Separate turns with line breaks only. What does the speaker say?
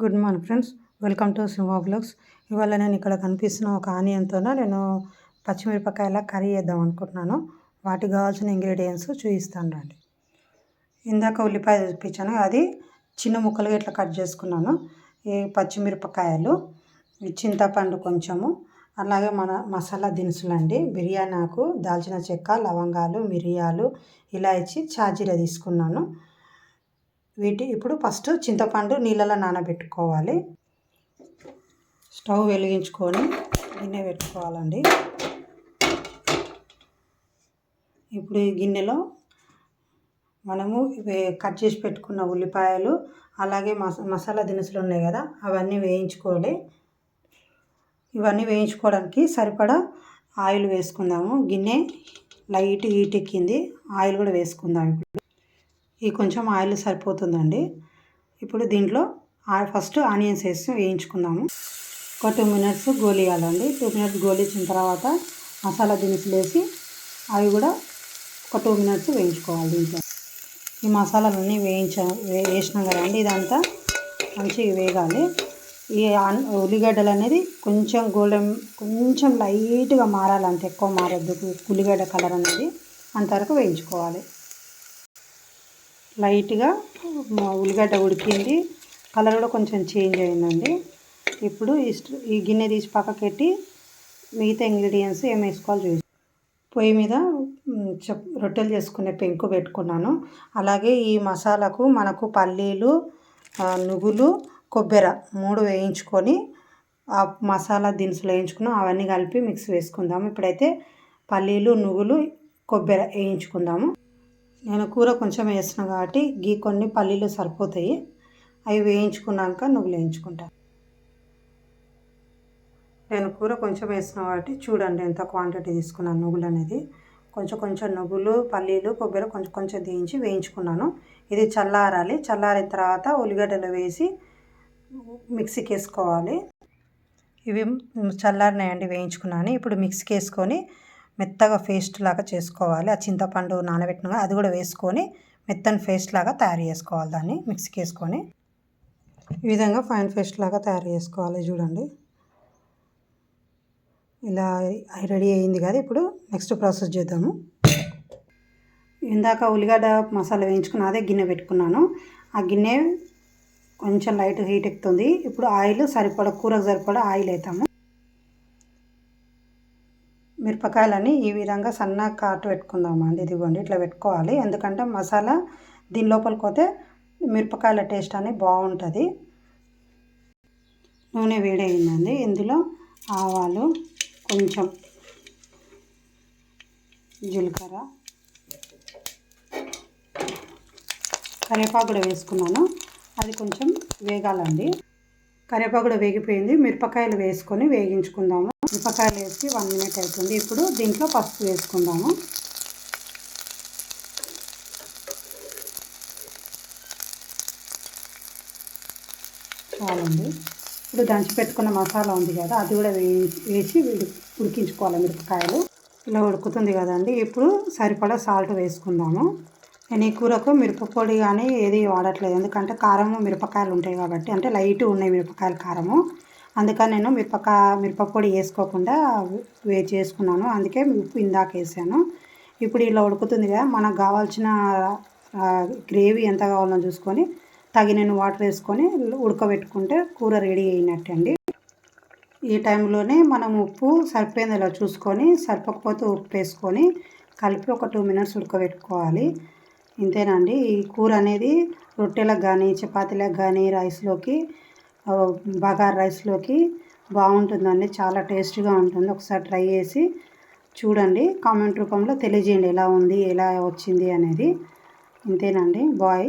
Good morning friends. Welcome to Simha blogs. ఇవాళ నేను ఇక్కడ కనిపిస్తున్న ఒక ఆనియన్తో నేను పచ్చిమిరపకాయల కర్రీ చేద్దాం అనుకుంటున్నాను. వాటికి కావాల్సిన ఇంగ్రీడియంట్స్ చూపిస్తాను రండి. ఇందాక ఉల్లిపాయ చూపించాను అది చిన్న ముక్కలుగా ఇట్లా కట్ చేసుకున్నాను. ఈ పచ్చిమిరపకాయలు చింతపండు కొంచెము అలాగే మన మసాలా దినుసులు అండి. బిర్యానీ ఆకు దాల్చిన చెక్క లవంగాలు మిరియాలు ఇలాచి చాజీర తీసుకున్నాను. వీటి ఇప్పుడు ఫస్ట్ చింతపండు నీళ్ళలో నానబెట్టుకోవాలి. స్టవ్ వెలిగించుకొని గిన్నె పెట్టుకోవాలండి. ఇప్పుడు ఈ గిన్నెలో మనము కట్ చేసి పెట్టుకున్న ఉల్లిపాయలు అలాగే మస మసాలా దినుసులు ఉన్నాయి కదా అవన్నీ వేయించుకోవాలి. ఇవన్నీ వేయించుకోవడానికి సరిపడా ఆయిల్ వేసుకుందాము. గిన్నె లైట్ హీట్ ఎక్కింది. ఆయిల్ కూడా వేసుకుందాం ఇప్పుడు. ఈ కొంచెం ఆయిల్ సరిపోతుందండి. ఇప్పుడు దీంట్లో ఫస్ట్ ఆనియన్స్ వేసి వేయించుకుందాము. ఒక టూ మినిట్స్ గోలియాలండి. టూ మినిట్స్ గోలిచ్చిన తర్వాత మసాలా దినుసులు వేసి అవి కూడా ఒక టూ మినిట్స్ వేయించుకోవాలి దీంట్లో. ఈ మసాలాలన్నీ వేయించ వేసినాం కదండి. ఇదంతా మంచిగా వేగాలి. ఈ ఉల్లిగడ్డలు అనేది కొంచెం గోల్డెన్ కొంచెం లైట్గా మారాలి అంత ఎక్కువ మారద్దు. ఉల్లిగడ్డ కలర్ అనేది అంతవరకు వేయించుకోవాలి. లైట్గా ఉల్లిగడ్డ ఉడికింది. కలర్ కూడా కొంచెం చేంజ్ అయిందండి. ఇప్పుడు ఈ గిన్నె తీసి పక్కకెట్టి మిగతా ఇంగ్రీడియంట్స్ ఏం వేసుకోవాలి చూసి పొయ్యి మీద రొట్టెలు చేసుకునే పెంకు పెట్టుకున్నాను. అలాగే ఈ మసాలాకు మనకు పల్లీలు నువ్వులు కొబ్బరి మూడు వేయించుకొని ఆ మసాలా దినుసులు వేయించుకున్నాం. అవన్నీ కలిపి మిక్స్ వేసుకుందాము. ఇప్పుడైతే పల్లీలు నువ్వులు కొబ్బరి వేయించుకుందాము. నేను కూర కొంచెం వేసిన కాబట్టి గీ కొన్ని పల్లీలు సరిపోతాయి. అవి వేయించుకున్నాక నువ్వులు వేయించుకుంటాను నేను కూర కొంచెం వేసిన కాబట్టి చూడండి ఎంత క్వాంటిటీ తీసుకున్నాను నువ్వులు అనేది. కొంచెం కొంచెం నువ్వులు పల్లీలు కొబ్బరి కొంచెం కొంచెం తీయించి వేయించుకున్నాను. ఇది చల్లారాలి. చల్లారిన తర్వాత ఉల్లిగడ్డలు వేసి మిక్సీకి వేసుకోవాలి. ఇవి చల్లారినాయండి వేయించుకున్నాను. ఇప్పుడు మిక్సీకి వేసుకొని మెత్తగా పేస్ట్ లాగా చేసుకోవాలి. ఆ చింతపండు నానబెట్టిన అది కూడా వేసుకొని మెత్తని పేస్ట్ లాగా తయారు చేసుకోవాలి దాన్ని మిక్సీకి వేసుకొని ఈ విధంగా ఫైన్ పేస్ట్ లాగా తయారు చేసుకోవాలి చూడండి. ఇలా రెడీ అయింది కదా ఇప్పుడు నెక్స్ట్ ప్రాసెస్ చేద్దాము. ఇందాక ఉల్లిగడ్డ మసాలా వేయించుకుని అదే గిన్నె పెట్టుకున్నాను. ఆ గిన్నె కొంచెం లైట్ హీట్ ఎక్కుతుంది. ఇప్పుడు ఆయిల్ సరిపడ కూరకు సరిపడ ఆయిల్ అవుతాము మిరపకాయలని ఈ విధంగా సన్నగా కాటు పెట్టుకుందామండి ఇదిగోండి ఇట్లా పెట్టుకోవాలి. ఎందుకంటే మసాలా దీని లోపలికి పోతే మిరపకాయల టేస్ట్ అనేది బాగుంటుంది. నూనె వేడైందండి. ఇందులో ఆవాలు కొంచెం జీలకర్ర కరివేపాకు కూడా వేసుకున్నాను. అది కొంచెం వేగాలండి. కరివేపాకు కూడా వేగిపోయింది. మిరపకాయలు వేసుకొని వేగించుకుందాము. మిరపకాయలు వేసి వన్ మినిట్ అవుతుంది. ఇప్పుడు దీంట్లో పసుపు వేసుకుందాము. చాలండి. ఇప్పుడు దంచి పెట్టుకున్న మసాలా ఉంది కదా అది కూడా వేసి ఉడికించుకోవాలి మిరపకాయలు. ఇలా ఉడుకుతుంది కదండి. ఇప్పుడు సరిపడా సాల్ట్ వేసుకుందాము. నేను ఈ కూరకు మిరపపొడి కానీ ఏది వాడట్లేదు. ఎందుకంటే కారము మిరపకాయలు ఉంటాయి కాబట్టి అంటే లైట్ ఉన్నాయి మిరపకాయల కారము. అందుకని నేను మిరపక మిరపపొడి వేసుకోకుండా వే చేసుకున్నాను. అందుకే ఉప్పు ఇందాక వేసాను. ఇప్పుడు ఇలా ఉడుకుతుంది కదా మనకు కావాల్సిన గ్రేవీ ఎంత కావాలో చూసుకొని తగినన్ని వాటర్ వేసుకొని ఉడకబెట్టుకుంటే కూర రెడీ అయినట్టండి ఈ టైంలోనే మనం ఉప్పు సరిపోయింది ఇలా చూసుకొని సరిపోకపోతే ఉప్పు వేసుకొని కలిపి ఒక టూ మినిట్స్ ఉడకబెట్టుకోవాలి. ఇంతేనండి. ఈ కూర అనేది రొట్టెలకు కానీ చపాతీలకు కానీ రైస్లోకి బగార్ రైస్లోకి బాగుంటుందండి. చాలా టేస్టీగా ఉంటుంది. ఒకసారి ట్రై చేసి చూడండి. కామెంట్ రూపంలో తెలియజేయండి. ఎలా ఉంది? ఎలా వచ్చింది అనేది. ఇంతేనండి. బాయ్.